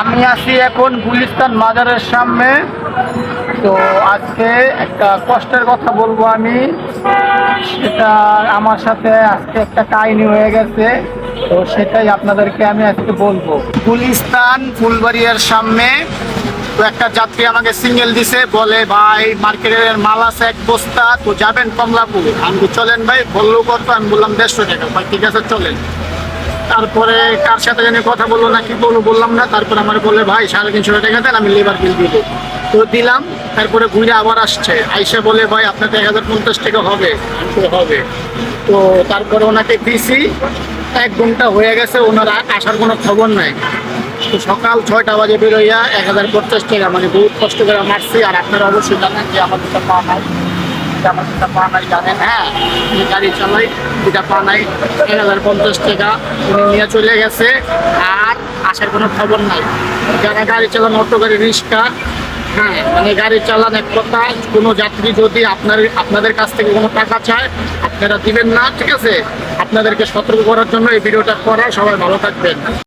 আমি আছি এখন গুলিস্তান মাজারের সামনে। তো আজকে একটা কষ্টের কথা বলব আমি। সেটা আমার সাথে আজকে একটা কাহিনী হয়ে গেছে। তো সেটাই আপনাদেরকে আমি আজকে বলব। গুলিস্তান ফুলবাড়িয়ার সামনে তো একটা যাত্রী আমাকে সিঙ্গেল দিছে, বলে, ভাই, মার্কেটের মাল আছে এক বস্তা, তো যাবেন কমলাপুর। আমি চলেন ভাই, বলল কত? আমি বললাম, দেড়শো টাকা। ভাই, ঠিক আছে, চলেন। তারপরে কার সাথে জানি কথা বলল না, কি বলব বললাম না। তারপরে আমার বলে ভাই, সাড়ে তিনশো টাকা দেন, আমি লেবার বিল দিব। তো দিলাম, তারপরে ঘুরে আবার আসছে। আইসা বলে, ভাই আপনাকে এক হাজার পঞ্চাশ টাকা হবে। হবে। তো তারপরে ওনাকে দিছি, এক ঘণ্টা হয়ে গেছে, ওনার আসার কোনো খবর নাই। তো সকাল ছয়টা বাজে বেরোইয়া এক হাজার পঞ্চাশ টাকা মানে বহুত কষ্ট করে মারছি, আর আপনারা অবশ্যই জানেন যে আমার দুটা পা নাই। জানেন হ্যাঁ গাড়ি চালাই হাজার পঞ্চাশ টাকা চলে গেছে আর আসার কোনো খবর নাই গাড়ি চালান হ্যাঁ মানে গাড়ি চালান এক কথা কোনো যাত্রী যদি আপনার আপনাদের কাছ থেকে কোনো টাকা চায় আপনারা দিবেন না ঠিক আছে আপনাদেরকে সতর্ক করার জন্য এই ভিডিওটা করা, সবাই ভালো থাকবেন।